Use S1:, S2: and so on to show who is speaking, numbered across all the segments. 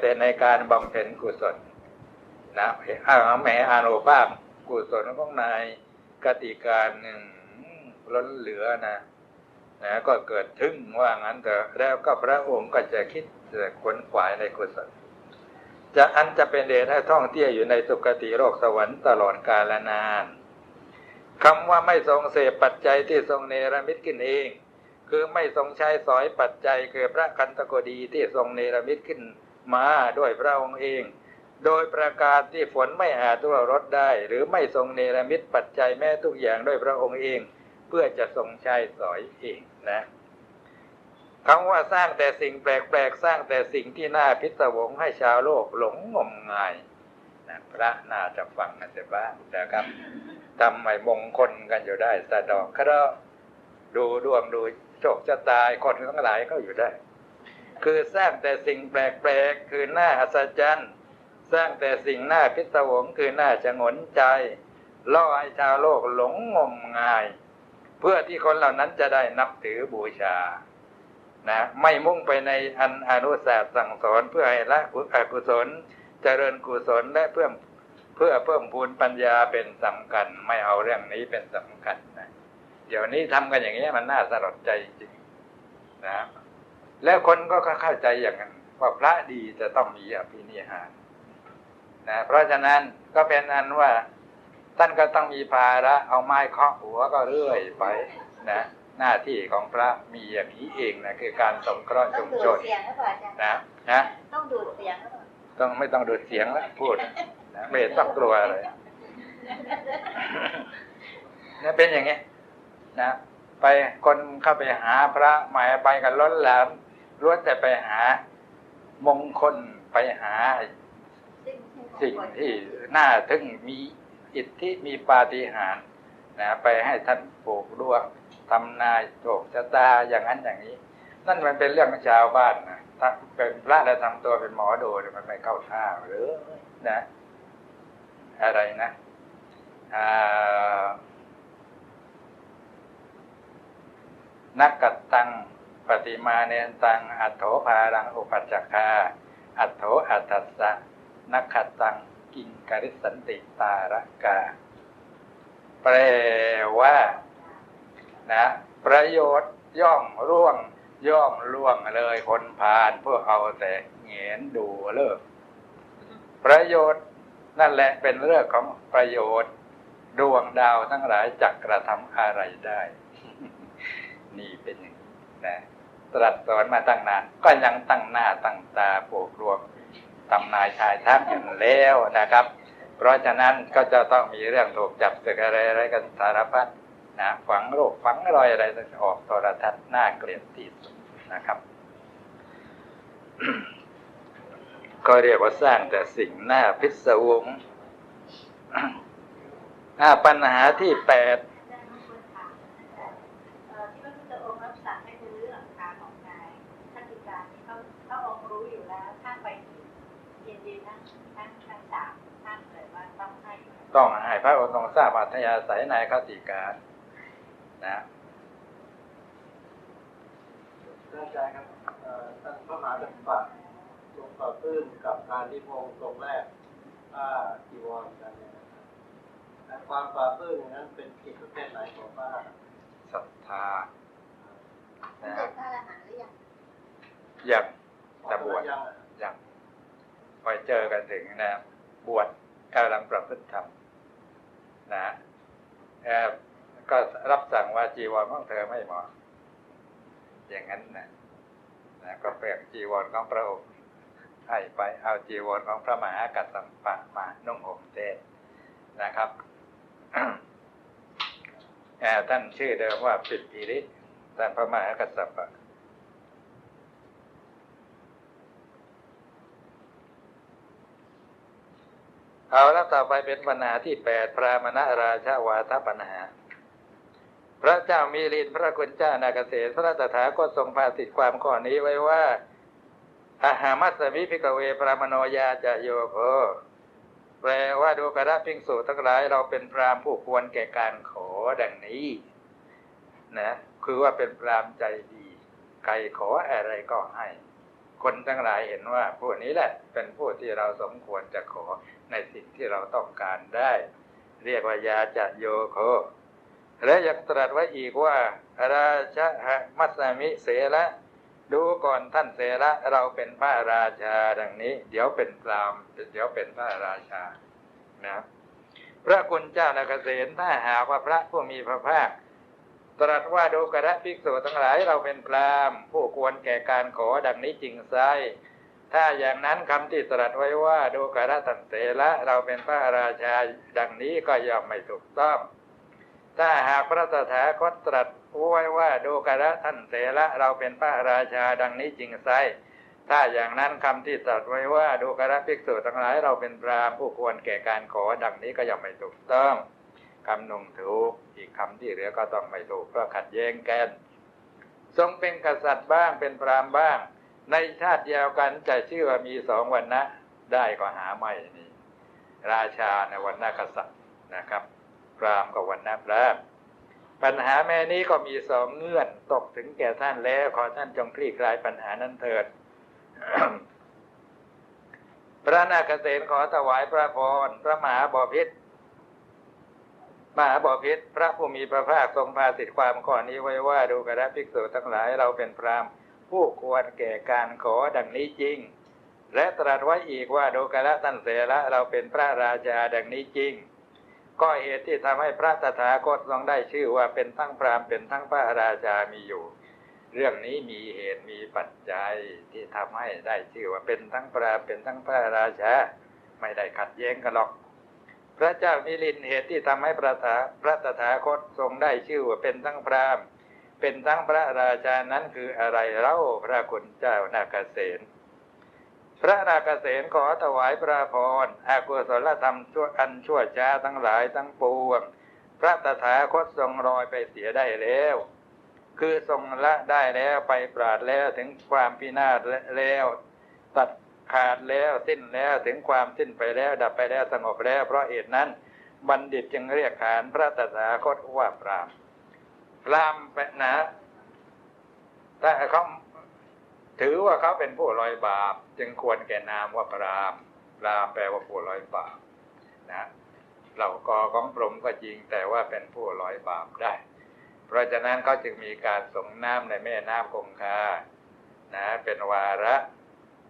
S1: แต่ในการบำเพ็ญกุศลนะอาแหมอานุภาพกุศลของนายกติการหนึ่งล้นเหลือนะนะก็เกิดทึ่งว่างั้นเถอะแล้วก็พระองค์ก็จะคิดจะขวนขวายในกุศลจะอันจะเป็นเดชให้ท่องเที่ยวอยู่ในสุคติโลกสวรรค์ตลอดกาลนานคำว่าไม่ทรงเสพปัจจัยที่ทรงเนรมิตขึ้นเอง คือไม่ทรงใช้สอยปัจจัยคือพระคันตโกดีที่ทรงเนรมิตขึ้น มาด้วยพระองค์เอง โดยประการที่ฝนไม่อาจทั่วรถได้ หรือไม่ทรงเนรมิตปัจจัยแม้ทุกอย่างด้วยพระองค์เอง เพื่อจะทรงใช้สอยเองนะคำว่าสร้างแต่สิ่งแปลกๆ สร้างแต่สิ่งที่น่าพิศวงให้ชาวโลกหลงงมงายนะพระน่าจะฟังกันเสียบ้างนะครับทำไมมงคลกันอยู่ได้สะดอกคราะดูดวงดูโชคชะตาคนทั้งหลายก็อยู่ได้ คือสร้างแต่สิ่งแปลกๆ คือหน้าอัศจรรย์ สร้างแต่สิ่งหน่าพิศวงคือหน่าจะงนใจ ล่อให้ชาวโลกหลงงมงาย เพื่อที่คนเหล่านั้นจะได้นับถือบูชา นะ ไม่มุ่งไปในอันอนุศาสตร์สั่งสอนเพื่อให้ละอกุศล เจริญกุศลและเพื่อเพื่อเพิ่มพูนปัญญาเป็นสำคัญ ไม่เอาเรื่องนี้เป็นสำคัญนะ เดี๋ยวนี้ทำกันอย่างนี้มันน่าสลดใจจริงนะครับ แล้วคนก็เข้าใจอย่างนั้นว่าพระดีจะต้องมีอภินิหารนะเพราะฉะนั้นก็เป็นอันว่าท่านก็ต้องมีภาระเอาไม้เคาะหัวก็เรื่อยไปนะหน้าที่ของพระมีอย่างนี้เองนะคือการสงเคราะห์ชุมชนนะนะ
S2: ต้องดูดเสียง
S1: ต้องไม่ต้องดูดเสียงแล้วพูดนะไม่ต้องกลัวเลยนี่เป็นอย่างนี้นะไปคนเข้าไปหาพระหมายไปกันล้นหลาม ล้วนแต่ไปหามงคลไปหาสิ่งที่น่าทึ่งมีอิทธิมีปาฏิหาริย์นะไปให้ท่านปลูกดวงทำนายโชคชะตาอย่างนั้นอย่างนี้ นั่นมันเป็นเรื่องของชาวบ้านนะถ้าเป็นพระแล้วทำตัวเป็นหมอดูมันไม่เข้าท่าหรือนะ อะไรนะนักกัตตัง ปฏิมาเนตัง อัตโถภารังอุปัจจคา อัตโถอัตตสะนักขัตตัง กิงกริสันติตารกา แปลว่านะประโยชน์ย่อมร่วง ย่อมล่วงเลยคนผ่านเพื่อเอาแต่เงียนดูเลิก ประโยชน์นั่นแหละเป็นเรื่องของประโยชน์ ดวงดาวทั้งหลายจักกระทำอะไรได้ นี่เป็นอย่างนี้นะ ตรัสสอนมาตั้งนาน ก็ยังตั้งหน้าตั้งตาปกรวมตำนายชายทักอย่แล้วนะครับ เพราะฉะนั้นก็จะต้องมีเรื่องถูกจับตึกอะไรอะไรกันสารพัดนะฝังโรคฝังรอยอะไรจะออกโทรทัศน์น่าเกลียดที่สุดนะครับก็เรียกว่าสร้างแต่สิ่งหน้าพิศวงปัญหาที่แปด ต้องให้พระองค์ทรงทราบอัธยาศัยในคติการนะ
S3: ท่านอาจารย์ครับท่านพระมหาจักรพรรดิทรงปรับพื้นกับการที่พระองค์ทรงแรกผ้าจีวรกันเนี่ยนะครับความปรับพื้นนั้นเป็นกิจประเภทไหนของผ้า
S1: ศรัทธา
S2: นะครพระอรหันต์หรือยัง
S1: ยังจะบวชยังไปเจอกันถึงนะบวชกำลังประพฤติธรรมนะก็รับสั่งว่าจีวรของเธอไม่เหมาะอย่างนั้นนะนะก็เปลี่ยนจีวรของพระองค์ให้ไปเอาจีวรของพระมหากัสสัมปะมานุ่งห่มเทศนะครับท่านชื่อเดิมว่าปิดปิริท่านพระมหากัสสัปะ เอาแล้วต่อไปเป็นปัญหาที่แปดพระมณราชาวาทปัญหา พระเจ้ามีลินพระคุณเจ้านาเกษตรพระตถาก็ทรงพาสิทธิความข้อนี้ไว้ว่าอาหามัสมิพิกเวพระมโนยาจะโยโคแปลว่าดูกระพิงสูทั้งหลาย เราเป็นพรามผู้ควรแก่การขอดังนี้ นะ คือว่าเป็นพรามใจดี ใครขออะไรก็ให้ คนทั้งหลายเห็นว่า ผู้นี้แหละ เป็นผู้ที่เราสมควรจะขอ ในสิ่งที่เราต้องการได้ เรียกว่ายาจะโยโค และยังตรัสไว้อีกว่า ราชหมัสมิเสละดูก่อนท่านเสละเราเป็นพระราชาดังนี้ เดี๋ยวเป็นพรามเดี๋ยวเป็นพระราชานะพระคุณเจ้านาเกษตถ้าหากว่าพระผู้มีพระภาค ตรัสว่าดูกระภิกษุทั้งหลายเราเป็นพรามผู้ควรแก่การขอดังนี้จริงไซ ถ้าอย่างนั้นคำที่ตรัสไว้ว่าดูกระตันเสละเราเป็นพระราชาดังนี้ก็ย่อมไม่ถูกต้อง ถ้าหากพระตถาคตตรัสไว้ว่าดูกระท่านเสละเราเป็นพระราชาดังนี้จริงไซถ้าอย่างนั้นคำที่ตรัสไว้ว่าดูกระภิกษุทั้งหลายเราเป็นพรามผู้ควรแก่การขอดังนี้ก็ย่อมไม่ถูกต้องคำหนึ่งถูกอีกคำที่เหลือก็ต้องไม่ถูกเพราะขัดแย้งกัน ทรงเป็นกษัตริย์บ้างเป็นพราหมณ์บ้าง ในชาติเดียวกันจะชื่อว่ามีสองวันนะได้ก็หาไม่นี่ราชาในวันนะกษัตริย์นะครับพรามกับวันนะพรามปัญหาแม่นี้ก็มีสองเงื่อนตกถึงแก่ท่านแล้ว ขอท่านจงคลี่คลายปัญหานั้นเถิด พระนาคเษนขอถวายพระพรพระมหาบอพิษมหาบอพิษพระผู้มีพระภาคทรงพาสิทธิความข้อนี้ไว้ว่าดูกระภิกษุทั้งหลายเราเป็นพราหมณ์ ผู้ควรแก่การขอดังนี้จริง และตรัสไว้อีกว่าดูกระท่านเสละเราเป็นพระราชาดังนี้จริง ก็เหตุที่ทำให้พระตถาคตทรงได้ชื่อว่าเป็นทั้งพราหมณ์เป็นทั้งพระราชามีอยู่ เรื่องนี้มีเหตุมีปัจจัยที่ทำให้ได้ชื่อว่าเป็นทั้งพราหมณ์เป็นทั้งพระราชาไม่ได้ขัดแย้งกันหรอกพระเจ้ามิลินเหตุที่ทำให้พระตาพระตถาคตทรงได้ชื่อว่าเป็นทั้งพราหมณ์ เป็นทั้งพระราชานั้นคืออะไรเล่าพระคุณเจ้านาคเษนพระนาคเษนขอถวายพระพรอากุศลธรรมชั่วอันชั่วช้าทั้งหลายทั้งปวงพระตถาคตทรงรอยไปเสียได้แล้ว คือทรงละได้แล้วไปปราดแล้วถึงความพินาศแล้ว ตัดขาดแล้วสิ้นแล้วถึงความสิ้นไปแล้ว ดับไปแล้วสงบแล้ว เพราะเหตุนั้น บัณฑิตจึงเรียกขานพระตถาคตว่าพราม พรามแปนะแต่เขาถือว่าเขาเป็นผู้ลอยบาป จึงควรแก่นามว่าพรามรามแปลว่าผู้ลอยบาปนะเหล่ากอของพรหมก็จริงแต่ว่าเป็นผู้ลอยบาปได้ เพราะฉะนั้นเขาจึงมีการส่งน้ำในแม่น้ำคงคานะเป็นวาระ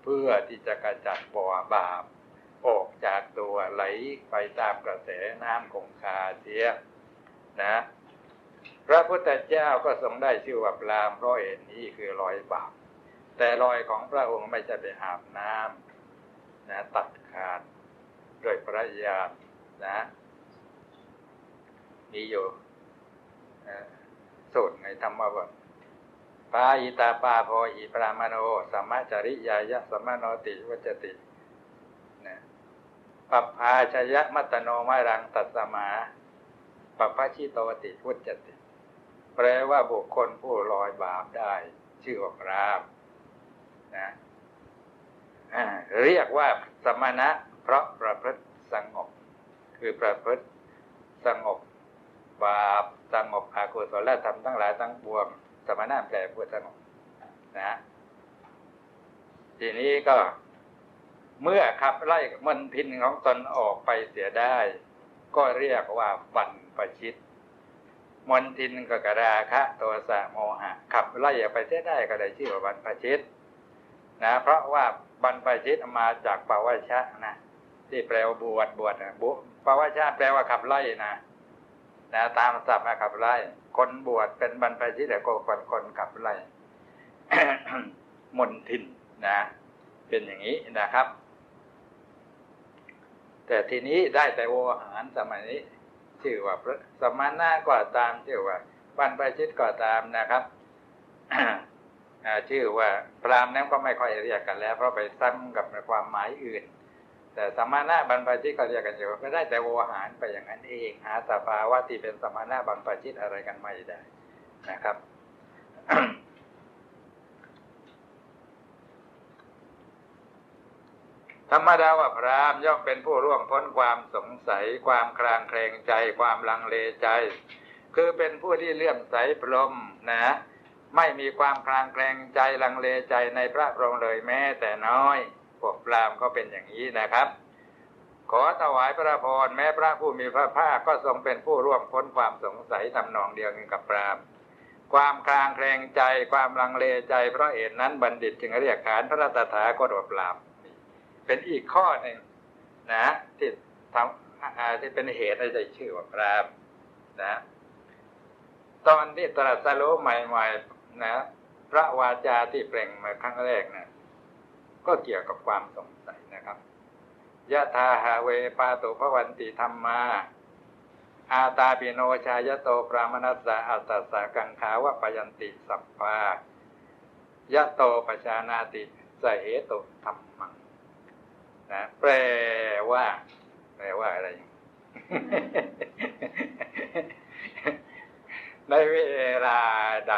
S1: เพื่อที่จะกระจัดบ่อบาป ออกจากตัวไหลไปตามกระแสน้ำคงคาเสียนะ พระพุทธเจ้าก็ทรงได้ชื่อว่าปรามเพราะเอ็นนี้คือรอยบาปแต่รอยของพระองค์ไม่ใช่ไปอาบน้ำนะตัดขาดโดยพระญาณนะมีอยู่สูตรในธรรมบทปาอิตาปาโพอิปรามโนสัมมาจริยายะสัมมาโนติวัจตินะปัปพาชยะมัตโนมารังตัสมาปัปพาชิโตติวุจติ แปลว่าบุคคลผู้ลอยบาปได้ ชื่อว่าพรามนะเรียกว่าสมณะ เพราะประพฤติสงบ คือประพฤติสงบบาปสงบอกุศลธรรมทั้งหลายทั้งปวง สมณะแปลผู้สงบนะทีนี้ก็เมื่อขับไล่มนทินของตนออกไปเสียได้ ก็เรียกว่าบันประชิต มนทินก็กระราคะโทสะโมหะ ขับไล่ไปเสียได้ก็เลยชื่อว่าบันประชิตนะเพราะว่าบันประชิตมาจากปวชะนะที่แปลว่าบวชบวชนะบุปวชะแปลว่าขับไล่นะนะตามศัพท์มาขับไล่ คนบวชเป็นบรรพชิตแต่ก็คนคนขับไล่มนทินนะ เป็นอย่างนี้นะครับ แต่ทีนี้ได้แต่โวหารสมัยนี้ ชื่อว่าสมณะก็ตามชื่อว่าบรรพชิตก็ตามนะครับชื่อว่าพรามนั้นก็ไม่ค่อยเรียกกันแล้ว เพราะไปซ้ำกับความหมายอื่น แต่สมานะบรรพชิตก็เรียกกันอยู่ก็ได้แต่โวหารไปอย่างนั้นเองหาสภาวะที่เป็นสมานะบรรพชิตอะไรกันไม่ได้นะครับ ธรรมดาว่าพรามย่อมเป็นผู้ร่วงพ้นความสงสัย ความคลางแคลงใจ ความลังเลใจ คือเป็นผู้ที่เลื่อมใสพรหมนะ ไม่มีความคลางแคลงใจลังเลใจในพระพรงเลยแม้แต่น้อยพวกพราหมณ์ก็เป็นอย่างนี้นะครับ ขอถวายพระพรแม้พระผู้มีพระภาคก็ทรงเป็นผู้ร่วมพ้นความสงสัยทำนองเดียวกันกับพราหมณ์ความคลางแคลงใจ ความลังเลใจเพราะเหตุนั้นบัณฑิตจึงเรียกขานพระตถาคตว่าปราบ เป็นอีกข้อหนึ่งนะที่ทำที่เป็นเหตุให้ได้ชื่อว่าพรามนะ ตอนที่ตรัสรู้ใหม่ๆนะพระวาจาที่เปล่งมาครั้งแรกนะก็เกี่ยวกับความสงสัยนะครับยะทาหาเวปาตุพวันติธรรมมาอาตาปิโนชายโตปรามนัสสะอัตสากังขาวะปยันติสัพพายะโตปชานาติสเหตุธรรมัง นะแปลว่า แปลว่าอะไร ในเวลาใด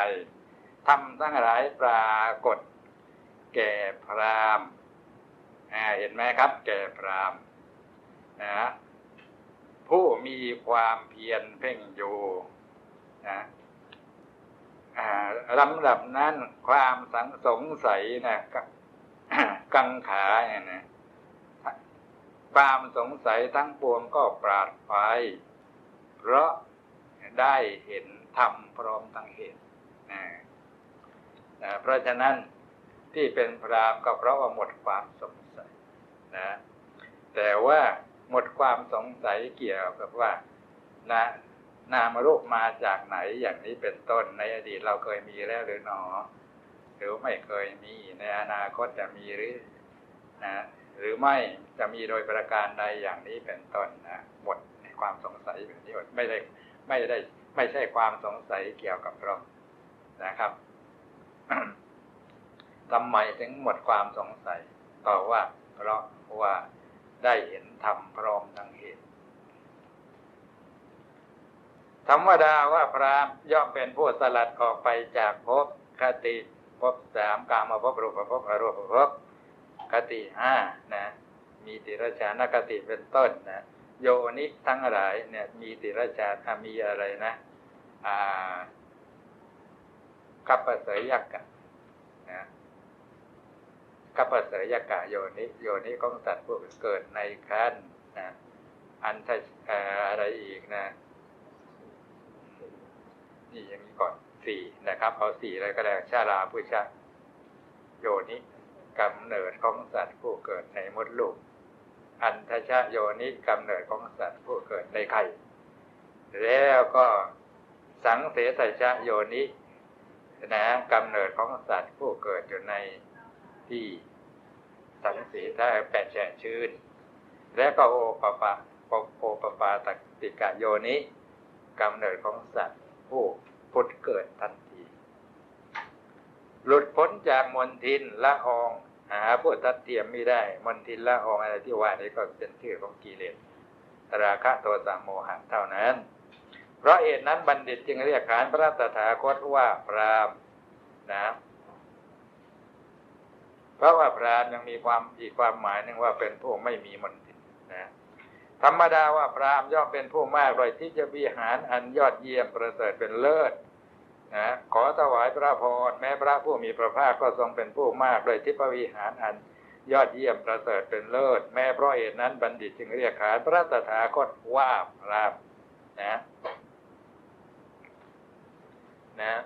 S1: ทำทั้งหลายปรากฏ แก่พรามเห็นไหมครับ แก่พรามนะผู้มีความเพียรเพ่งอยู่นะลำดับนั้นความสังสงสัยนะกังขาเนี่ยนะ ความสงสัยทั้งปวงก็ปราดไป เพราะได้เห็นธรรมพร้อมทั้งเหตุนะนะเพราะฉะนั้นที่เป็นพรามก็เพราะว่าหมดความสงสัยนะแต่ว่าหมดความสงสัยเกี่ยวกับว่านะนามรูปมาจากไหนอย่างนี้เป็นต้นในอดีตเราเคยมีแล้วหรือหนอ หรือไม่เคยมีในอนาคตจะมีหรือนะ หรือไม่จะมีโดยประการใดอย่างนี้เป็นต้นนะหมดความสงสัยแบบนี้หมดไม่ได้ไม่ได้ไม่ใช่ความสงสัยเกี่ยวกับเรานะครับทำไมถึงหมดความสงสัยต่อว่า เพราะว่าได้เห็นธรรมพร้อมทั้งเหตุธรรมดาว่าพรามย่อมเป็นผู้สลัดออกไปจากภพคติภพสามกามาภพรูปภพอรูปภพ คติห้านะมีติรชานคติเป็นต้นนะโยนิทั้งหลายเนี่ยมีติรชามีอะไรนะอ่ากัปเสยยักษ์นะกัปเสยยกะโยนิโยนิของสัตว์ผู้เกิดในคันนะอันทอะไรอีกนะนี่อย่างนี้ก่อนสี่นะครับ เอาสี่อะไรก็ได้ชาลาพุชะโยนิ กำเนิดของสัตว์ผู้เกิดในมดลูก อันทชะโยนิกำเนิดของสัตว์ผู้เกิดในไข่แล้วก็สังเสสชะโยนินะกำเนิดของสัตว์ผู้เกิดอยู่ในที่สังสีถ้าแปดแฉชื้นและก็โอปปะโอปปาตติกะโยนิกำเนิดของสัตว์ผู้พุทธเกิดทันที หลุดพ้นจากมนทินละออง หาผู้ทัดเทียมไม่ได้มนทินละอองอะไรที่ว่านี้ก็เป็นชื่อของกิเลสราคะโทสะโมหะเท่านั้น เพราะเหตุนั้นบัณฑิตจึงเรียกขานพระตถาคตว่าพรามนะเพราะว่าพรามยังมีความอีกความหมายหนึ่งว่าเป็นผู้ไม่มีมนทินนะธรรมดาว่าพรามย่อมเป็นผู้มากโดยที่จะวิหารอันยอดเยี่ยมประเสริฐเป็นเลิศ นะขอถวายพระพรแม้พระผู้มีพระภาคก็ทรงเป็นผู้มากโดยที่พวิหารอันยอดเยี่ยมประเสริฐเป็นเลิศ แม้เพราะเหตุนั้นบัณฑิตจึงเรียกขานพระตถาคตว่าพรามนะนะ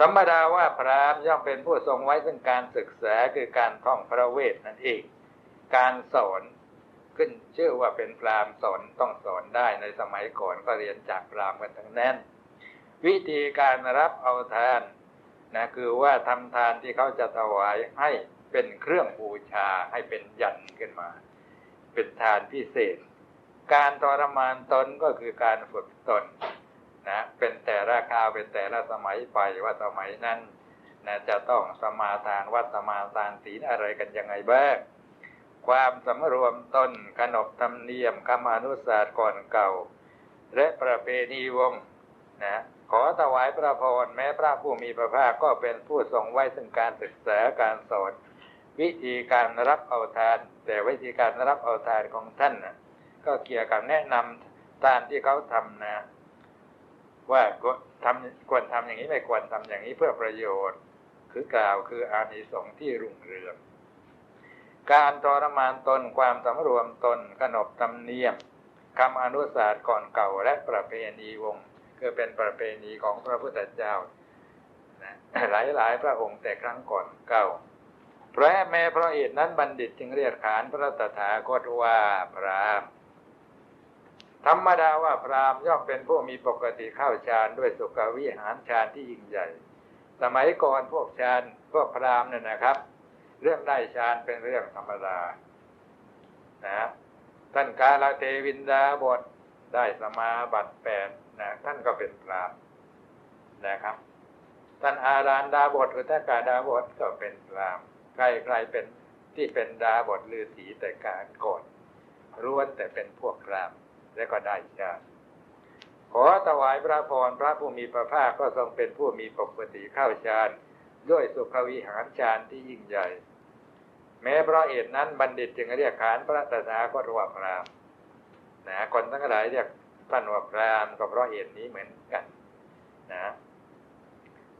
S1: ธรรมดาว่าพรามย่อมเป็นผู้ทรงไว้ซึ่งการศึกษาคือการท่องพระเวทนั่นเอง การสอน ขึ้นชื่อว่าเป็นพรามสอนต้องสอนได้ในสมัยก่อนก็เรียนจากพรามกันทั้งนั้น วิธีการรับเอาทานนะคือว่าทำทานที่เขาจะถวายให้เป็นเครื่องบูชาให้เป็นยันขึ้นมา เป็นทานพิเศษ การทรมานตนก็คือการฝึกตนนะเป็นแต่ราคาเป็นแต่ละสมัยไปว่าสมัยนั้นนะจะต้องสมาทานวัดสมาทานศีลอะไรกันยังไงบ้าง ความสำรวมต้นขนบธรรมเนียมคำอนุสาสก่อนเก่า และประเพณีวงนะขอถวายพระพรแม้พระผู้มีพระภาคก็เป็นผู้ทรงไว้ซึ่งการศึกษาการสอนวิธีการรับเอาทาน แต่วิธีการรับเอาทานของท่านนะก็เกี่ยวกับแนะนำทานที่เขาทำนะ ว่าทำควรทำอย่างนี้ไม่ควรทำอย่างนี้เพื่อประโยชน์ คือกล่าวคืออานิสงส์ที่รุ่งเรือง การทรมานตนความสำรวมตนขนบธรรมเนียมคำอนุสาสก่อนเก่าและประเพณีวงคือเป็นประเพณีของพระพุทธเจ้าหลายหลายพระองค์แต่ครั้งก่อนเก่าเพราะแม้เพราะเหตุนั้นบัณฑิตจึงเรียกขานพระตถาคตว่าพรามธรรมดาว่าพรามย่อมเป็นผู้มีปกติเข้าฌานด้วยสุขวิหารฌานที่ยิ่งใหญ่ สมัยก่อนพวกฌานพวกพรามเนี่ยนะครับ เรื่องได้ฌานเป็นเรื่องธรรมดานะท่านกาลเทวินดาบทได้สมาบัติแปดนะท่านก็เป็นพรามนะครับ ท่านอารานดาบทอุตกาดาบทก็เป็นพรามใครใครเป็นที่เป็นดาบทฤาษีแต่การก่อนร้วนแต่เป็นพวกพรามและก็ได้ฌานขอถวายพระพรพระผู้มีพระภาคก็ทรงเป็นผู้มีปกติเข้าฌานด้วยสุขวิหารฌานที่ยิ่งใหญ่ แม้เพราะเหตุนั้นบัณฑิตจึงเรียกขานพระตถาคตว่าพรามนะคนทั้งหลายเรียกท่านว่าพรามก็เพราะเหตุนี้เหมือนกันนะ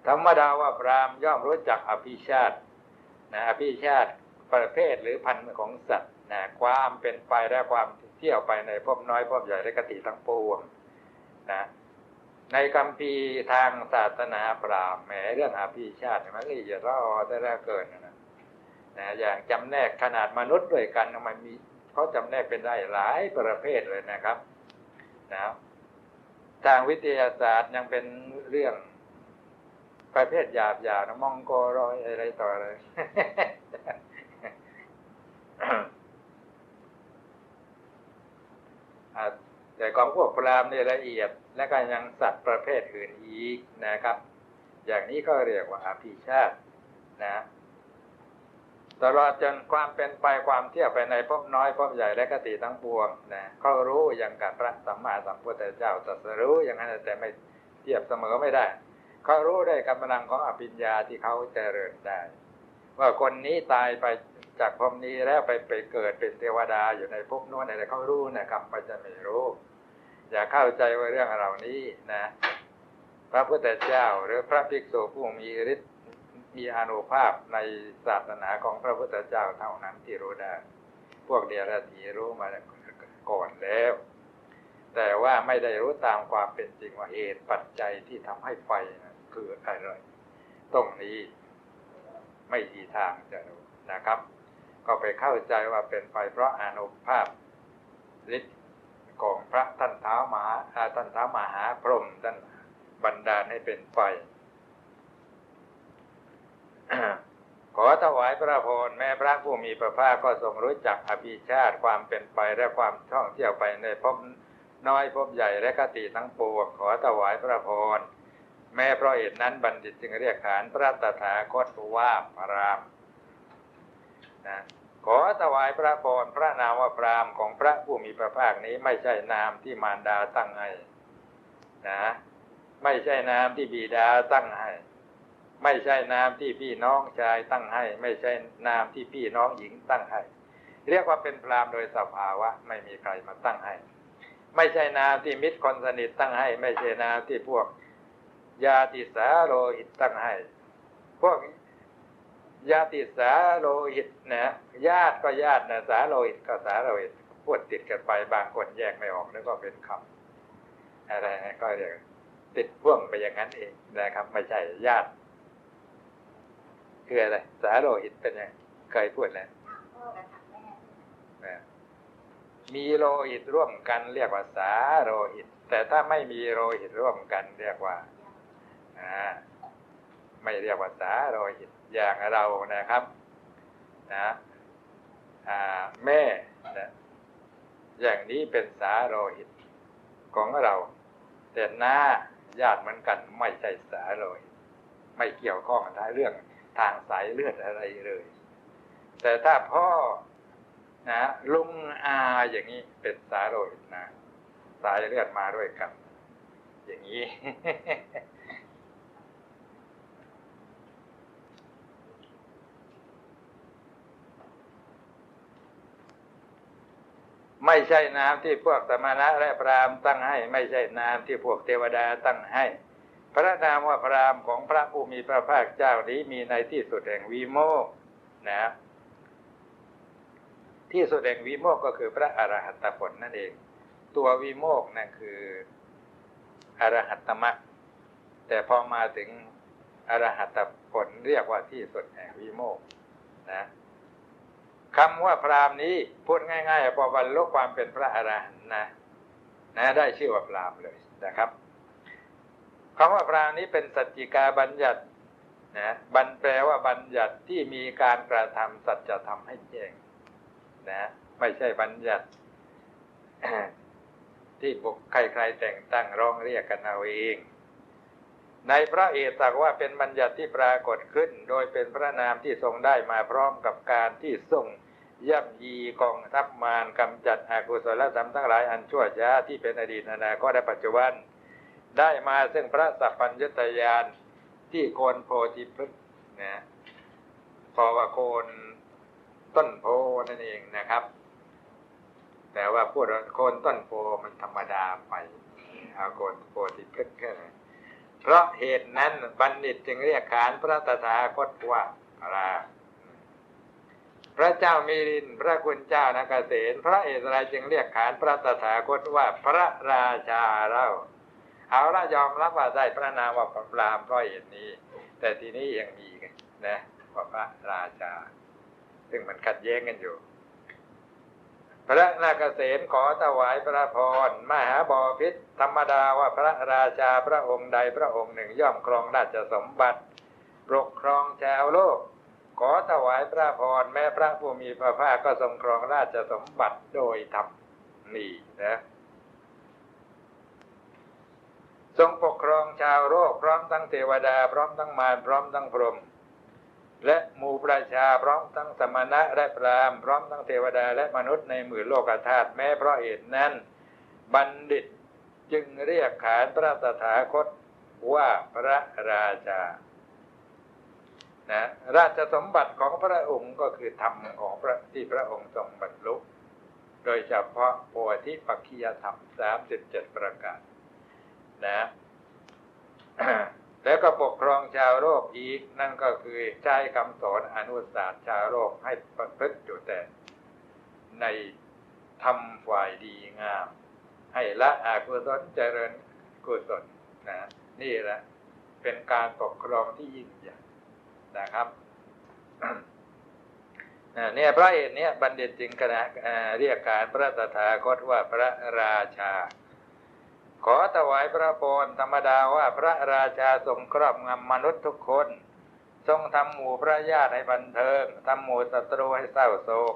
S1: ธรรมดาว่าพรามย่อมรู้จักอภิชาตินะอภิชาติประเภทหรือพันธุ์ของสัตว์นะความเป็นไปและความเที่ยวไปในภพน้อยภพใหญ่และกติทั้งปวงนะในคำพีทางศาสนาปราบแหมเรื่องอภิชาติมันละเอียดละออแต่แรกเกินนะ นะอย่างจำแนกขนาดมนุษย์ด้วยกันมันมีเขาจำแนกเป็นได้หลายประเภทเลยนะครับนะทางวิทยาศาสตร์ยังเป็นเรื่องประเภทหยาบหยาบนะมองโกรอยอะไรต่ออะไรแต่ของพวกพรามเนี่ยละเอียด และก็ยังสัตว์ประเภทอื่นอีกนะครับ อย่างนี้ก็เรียกว่าอภิชาตินะ ตลอดจนความเป็นไปความเที่ยวไปในภพน้อยภพใหญ่และกติทั้งปวงนะเขารู้อย่างกับพระสัมมาสัมพุทธเจ้าตรัสรู้อย่างนั้นแต่ไม่เทียบเสมอไม่ได้เขารู้ได้กำลังของอภิญญาที่เขาเจริญได้ ว่าคนนี้ตายไปจากภพนี้แล้วไปไปเกิดเป็นเทวดาอยู่ในภพโน้นอะไรเขารู้นะครับไม่จะไม่รู้ อย่าเข้าใจว่าเรื่องเหล่านี้นะ พระพุทธเจ้าหรือพระภิกษุผู้มีฤทธิ์ มีอานุภาพในศาสนาของพระพุทธเจ้าเท่านั้นที่รู้ได้ พวกเดียรถีรู้มาก่อนแล้ว แต่ว่าไม่ได้รู้ตามความเป็นจริงว่าเหตุปัจจัยที่ทำให้ไฟนะคืออะไรตรงนี้ไม่มีทางจะรู้นะครับ ก็ไปเข้าใจว่าเป็นไฟเพราะอานุภาพฤทธิ์ของพระท่านเท้ามหาท่านเท้ามหาพรหมท่านบันดาลให้เป็นไฟ ขอถวายพระพรแม่พระผู้มีพระภาคก็ทรงรู้จักอภิชาติความเป็นไปและความท่องเที่ยวไปในภพน้อยภพใหญ่และกติทั้งปวงขอถวายพระพรแม้เพราะเหตุนั้นบัณฑิตจึงเรียกขานพระตถาคตว่าพรามนะขอถวายพระพรพระนามว่าพรามของพระผู้มีพระภาคนี้ไม่ใช่นามที่มารดาตั้งให้นะ ไม่ใช่นามที่บิดาตั้งให้ ไม่ใช่นามที่พี่น้องชายตั้งให้ ไม่ใช่นามที่พี่น้องหญิงตั้งให้ เรียกว่าเป็นพรามโดยสภาวะ ไม่มีใครมาตั้งให้ ไม่ใช่นามที่มิตรคนสนิทตั้งให้ ไม่ใช่นามที่พวกญาติสาโลหิตตั้งให้ พวกญาติสาโลหิตนะญาติก็ญาตินะสาโลหิตก็สาโลหิตพูดติดกันไปบางคนแยกไม่ออกแล้วก็เป็นคำอะไรนะก็เรียกติดพ่วงไปอย่างนั้นเองนะครับ ไม่ใช่ญาติ คืออะไร สาโลหิตเป็นไงเคยพูดแล้ว
S2: พ่อกับทางแม่
S1: นะมีโลหิตร่วมกันเรียกว่าสาโลหิต แต่ถ้าไม่มีโลหิตร่วมกัน เรียกว่าอ่าไม่เรียกว่าสาโลหิตอย่างเรานะครับ นะอ่าแม่นะอย่างนี้เป็นสาโลหิตของเรา แต่หน้าญาติเหมือนกัน ไม่ใช่สาโลหิตไม่เกี่ยวข้องกับเรื่อง ทางสายเลือดอะไรเลย แต่ถ้าพ่อนะลุงอาอย่างนี้เป็นสาโลหิตนะสายเลือดมาด้วยกัน อย่างนี้ ไม่ใช่นามที่พวกสมณะและพราหมณ์ตั้งให้ ไม่ใช่นามที่พวกเทวดาตั้งให้ พระนามว่าพรามของพระผู้มีพระภาคเจ้านี้มีในที่สุดแห่งวิโมกนะที่สุดแห่งวิโมกก็คือพระอรหัตผลนั่นเอง ตัววิโมกนั่นคืออรหัตมรรคแต่พอมาถึงอรหัตผลเรียกว่าที่สุดแห่งวิโมกนะคำว่าพรามนี้พูดง่ายๆพอบรรลุความเป็นพระอรหันต์นะนะ ได้ชื่อว่าพรามเลยนะครับ คำว่าพราณ์นี้เป็นสัจจิกาบัญญัตินะบันแปลว่าบัญญัติที่มีการกระทำสัจธรรมให้แจ้งนะไม่ใช่บัญญัติ ที่บุคใครๆแต่งตั้งร้องเรียกกันเอาเอง ในพระเอตักว่าเป็นบัญญัติที่ปรากฏขึ้น โดยเป็นพระนามที่ทรงได้มาพร้อมกับการที่ทรงย่ำยีกองทัพมารกำจัดอากุศลธรรมทั้งหลายอันชั่วช้าที่เป็นอดีตอนาคตและปัจจุบัน ได้มาซึ่งพระสัพพัญญตยานที่โคนโพธิพฤกษ์นะพอว่าโคนต้นโพนั่นเองนะครับ แต่ว่าพูดโคนต้นโพมันธรรมดาไปเอาโคนโพธิพฤกษ์แค่ไหนเพราะเหตุนั้นบัณฑิตจึงเรียกขานพระตถาคตว่าพระพระเจ้ามีรินพระคุณเจ้านาเกษตพระเอตไรจึงเรียกขานพระตถาคตว่าพระราชาเล่า เอาละยอมรับว่าได้พระนามว่าพระรามเพราะเหตุนี้ แต่ทีนี้ยังมีนะว่าพระราชา ซึ่งมันขัดแย้งกันอยู่ พระนาคเษนขอถวายพระพรมหาบอพิษธรรมดาว่าพระราชาพระองค์ใดพระองค์หนึ่งย่อมครองราชสมบัติ ปกครองชาวโลกขอถวายพระพรแม้พระผู้มีพระภาคก็ทรงครองราชสมบัติโดยธรรมนี่นะ ทรงปกครองชาวโลกพร้อมทั้งเทวดา พร้อมทั้งมารพร้อมทั้งพรหมและหมู่ประชาพร้อมทั้งสมณะและพรามพร้อมทั้งเทวดาและมนุษย์ในหมื่นโลกธาตุแม้เพราะเหตุนั้น บัณฑิตจึงเรียกขานพระตถาคตว่าพระราชานะราชสมบัติของพระองค์ก็คือธรรมของพระที่พระองค์ทรงบรรลุ โดยเฉพาะโพธิปักขิยธรรมสามสิบเจ็ดประการ นะแล้วก็ปกครองชาวโลกอีก นั่นก็คือใช้คำสอนอนุศาสตร์ชาวโลกให้ประพฤติอยู่แต่ ในทำฝ่ายดีงาม ให้ละอากุศลเจริญกุศลนะนี่แหละเป็นการปกครองที่ยิ่งใหญ่นะครับเนี่ยพระเอกเนี่ยบัณฑิตจึงคณะเรียกการพระตถาคตว่าพระราชา ขอถวายพระพรธรรมดาว่าพระราชาทรงครอบงำมนุษย์ทุกคน ทรงทำหมู่พระญาติให้บันเทิงทำหมู่ศัตรูให้เศร้าโศก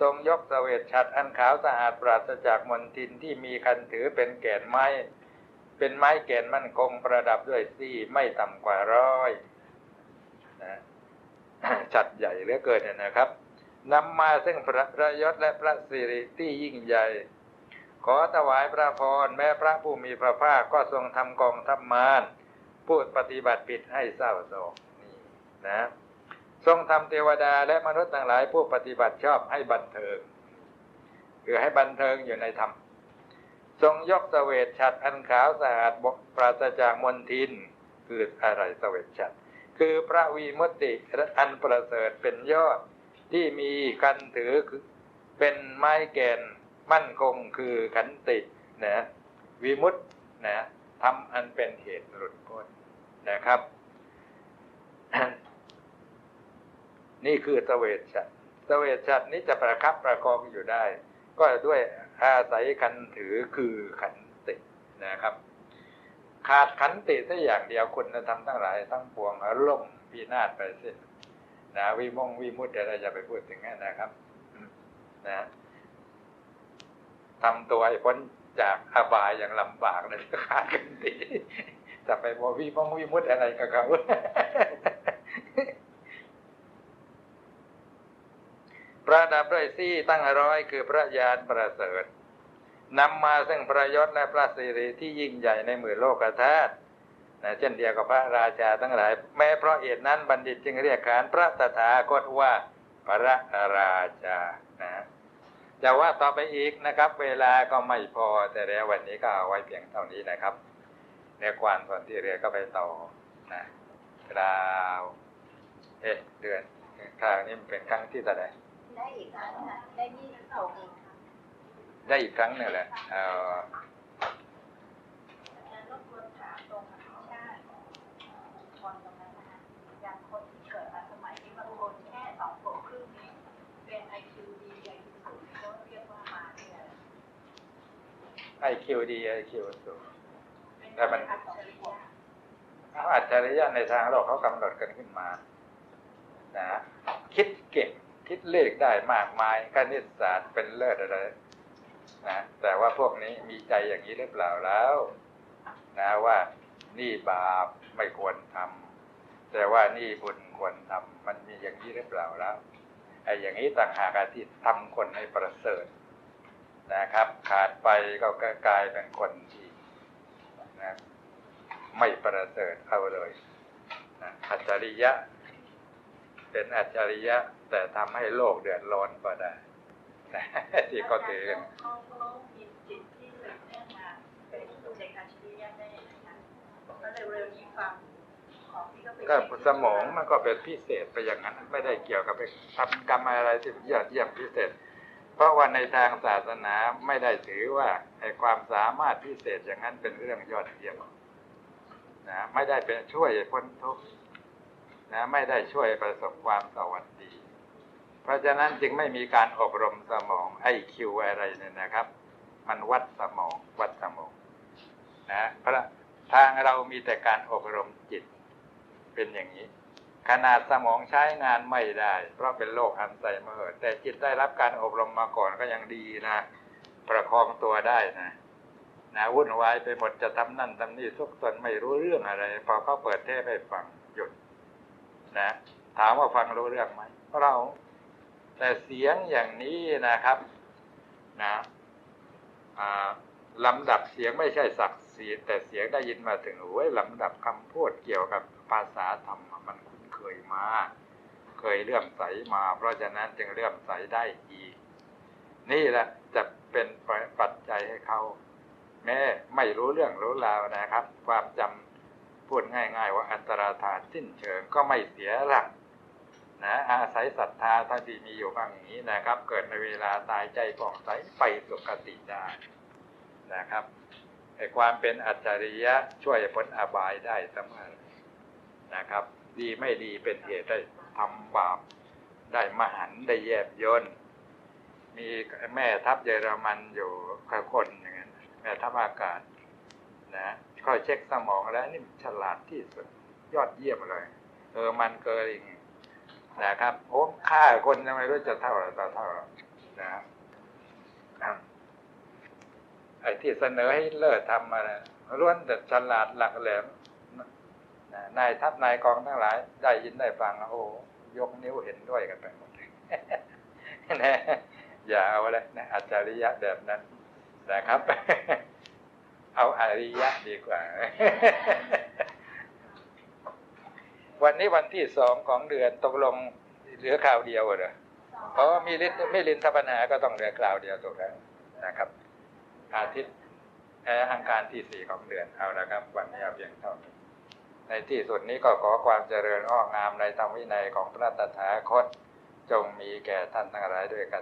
S1: ทรงยกเสวตฉัตรอันขาวสะอาดปราศจากมลทินที่มีคันถือเป็นแก่นไม้ เป็นไม้แก่นมั่นคงประดับด้วยซี่ไม่ต่ำกว่าร้อยนะชัดใหญ่เหลือเกินนะครับนำมาซึ่งพระพระยศและพระสิริที่ยิ่งใหญ่ ขอถวายพระพรแม้พระผู้มีพระภาคก็ทรงทำกองทัพมารพูดปฏิบัติผิดให้เศร้าโศกนี่นะ ทรงทำเทวดาและมนุษย์ทั้งหลายผู้ปฏิบัติชอบให้บันเทิง คือให้บันเทิงอยู่ในธรรม ทรงยกเสวตฉัตรอันขาวสะอาดบกปราศจากมลทินคืออะไรเสวตฉัตรคือพระวีมุติอันประเสริฐเป็นยอดที่มีกันถือเป็นไม้แก่น มั่นคงคือขันตินะวีมุตนะทำอันเป็นเหตุหลุดพ้นนะครับ นี่คือเสวตฉัตเสวตฉัตรนี้จะประคับประคองอยู่ได้ ก็ด้วยอาศัยขันถือคือขันตินะครับ ขาดขันติสักอย่างเดียวคุณธรรมทั้งหลายทั้งปวงล่มพินาศไปสิ้นนะวิมงวิมุตติเราจะไปพูดถึงนั้นนะครับ นะ ทำตัวให้พ้นจากอบายอย่างลำบากเลยก็ขาดกันติจะไปบอกวิมงวิมุตอะไรกับเขาประดับด้วยซี่ตั้งร้อยคือพระญาณประเสริฐนำมาซึ่งพระยศและพระสิริที่ยิ่งใหญ่ในหมื่นโลกธาตุนะเช่นเดียวกับพระราชาทั้งหลาย แม้เพราะเหตุนั้นบัณฑิตจึงเรียกขานพระตถาคตว่าพระราชานะ จะว่าต่อไปอีกนะครับ เวลาก็ไม่พอแต่แล้ววันนี้ก็เอาไว้เพียงเท่านี้นะครับในกวานส่วนที่เรือก็ไปต่อนะคราวเอ๊ะเดือนคราวนี้มันเป็นครั้งที่เท่าไหร่
S2: ได้อีกครั้งค่ะได้ยี่สิบสองอีกค่ะ
S1: ได้อีกครั้งหนึ่งแหละเอ่อ
S2: อาจารย์รบกวนถามตรงอภิชาติคนตรงนั้นนะคะอย่างคนที่เกิดมาสมัยนี้บางคนแค่สองขวบครึ่งนี้เป็นไอคิวดีไอคิวสูงเขาเรียกว่ามาเนี่ย
S1: ไอคิวดีไอคิวสูงแต่มันเขาอัจฉริยะในทางโลกเขากำหนดกันขึ้นมา นะคิดเก่งคิดเลขได้มากมายคณิตศาสตร์เป็นเลิศอะไรนะแต่ว่าพวกนี้มีใจอย่างนี้หรือเปล่าแล้ว นะว่านี่บาปไม่ควรทำแต่ว่านี่บุญควรทำมันมีอย่างนี้หรือเปล่าแล้วไอ้อย่างนี้ต่างหากที่ทำคนให้ประเสริฐ นะครับ ขาดไปก็กลายเป็นคนที่นะไม่ประเสริฐเอาเลยนะอัจฉริยะ เป็นอัจฉริยะ แต่ทำให้โลกเดือดร้อนก็ได้นะที่เขาถือกัน
S2: เขาเขามีจิตที่สืบเนื่องมาเป็นเด็กอัจฉริยะได้ยังไงคะแล้วเร็วๆนี้ฟังของที่เขาไป
S1: ก็สมองมันก็เป็นพิเศษไปอย่างนั้น ไม่ได้เกี่ยวกับไปทำกรรมอะไรที่ยอดเยี่ยมพิเศษ เพราะว่าในทางศาสนาไม่ได้ถือว่าไอ้ความสามารถพิเศษอย่างนั้นเป็นเรื่องยอดเยี่ยมนะไม่ได้เป็นช่วยพ้นทุกข์นะไม่ได้ช่วยประสบความสวัสดี เพราะฉะนั้นจึงไม่มีการอบรมสมองไอคิวอะไรเนี่ยนะครับ มันวัดสมองวัดสมองนะเพราะทางเรามีแต่การอบรมจิตเป็นอย่างนี้ ขนาดสมองใช้งานไม่ได้ เพราะเป็นโรคอัลไซเมอร์แต่จิตได้รับการอบรมมาก่อนก็ยังดีนะ ประคองตัวได้นะนะวุ่นวายไปหมดจะทำนั่นทำนี่ทุกตนไม่รู้เรื่องอะไร พอเขาเปิดเทปให้ฟังหยุดนะถามว่าฟังรู้เรื่องไหมเรา แต่เสียงอย่างนี้นะครับ นะลำดับเสียงไม่ใช่ศักดิ์ศรีแต่เสียงได้ยินมาถึงหูไว้ยลำดับคำพูดเกี่ยวกับภาษาธรรมมัน เคยมา เคยเลื่อมใสมา เพราะฉะนั้นจึงเลื่อมใสได้อีก นี่แหละจะเป็นปัจจัยให้เขาแม้ไม่รู้เรื่องรู้ราวนะครับ ความจำพูดง่าย ๆ ว่าอันตราธานสิ้นเชิงก็ไม่เสียหลักนะอาศัยศรัทธาถ้าที่มีอยู่บ้างอย่างนี้นะครับ เกิดในเวลาตายใจผ่องใสไปสุคติได้นะครับไอ้ความเป็นอัจฉริยะช่วยพ้นอบายได้เสมอนะครับ ดีไม่ดีเป็นเหตุได้ทำบาปได้มหันได้แยบยนมีแม่ทัพเยอรมันอยู่กับคนอย่างนั้นแม่ทัพอากาศนะคอยเช็คสมองแล้วนี่ฉลาดที่สุดยอดเยี่ยมเลยเออมันเกอริงนะครับโอ้ฆ่าคนยังไม่รู้จะเท่าไหร่ต่อเท่าไหร่นะครับไอ้ที่เสนอให้เลิกทำมาล้วนแต่ฉลาดหลักแหลม นายทัพนายกองทั้งหลาย ได้ยินได้ฟังโอ้ยกนิ้วเห็นด้วยกันไปหมดนะอย่าเอาเลยนะอัจฉริยะแบบนั้นนะครับ เอาอริยะดีกว่า วันนี้วันที่สองของเดือนตกลงเหลือคราวเดียวเหรอเพราะว่ามีลินไม่ลินทปัญหาก็ต้องเหลือคราวเดียวถูกแล้วนะครับ อาทิตย์เอ่ออังคารที่สี่ของเดือนเอาละครับ วันนี้เอาเพียงเท่านี้ ในที่สุดนี้ก็ขอความเจริญงอกงามในธรรมวินัยของพระตถาคต จงมีแก่ท่านทั้งหลายด้วยกัน